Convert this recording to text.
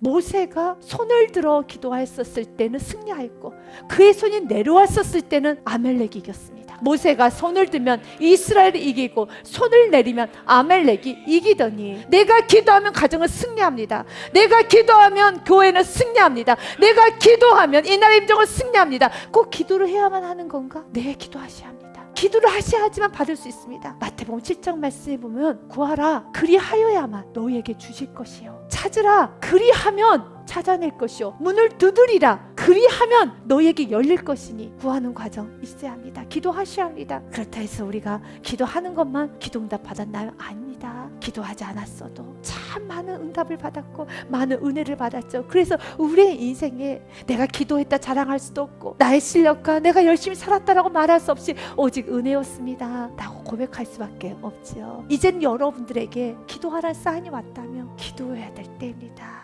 모세가 손을 들어 기도했었을 때는 승리하였고 그의 손이 내려왔었을 때는 아멜렉이 이겼습니다. 모세가 손을 들면 이스라엘이 이기고 손을 내리면 아멜렉이 이기더니 내가 기도하면 가정은 승리합니다. 내가 기도하면 교회는 승리합니다. 내가 기도하면 이 나라의 임종은 승리합니다. 꼭 기도를 해야만 하는 건가? 네, 기도하셔야 합니다. 기도를 하셔야지만 받을 수 있습니다. 마태복음 7장 말씀에 보면 구하라 그리하여야만 너희에게 주실 것이요 찾으라 그리하면 찾아낼 것이요 문을 두드리라 그리하면 너희에게 열릴 것이니 구하는 과정 있어야 합니다. 기도하셔야 합니다. 그렇다 해서 우리가 기도하는 것만 기도 응답 받았나요? 아닙니다. 기도하지 않았어도 참 많은 응답을 받았고 많은 은혜를 받았죠. 그래서 우리의 인생에 내가 기도했다 자랑할 수도 없고 나의 실력과 내가 열심히 살았다라고 말할 수 없이 오직 은혜였습니다. 라고 고백할 수밖에 없지요. 이젠 여러분들에게 기도하라는 사인이 왔다면 기도해야 될 때입니다.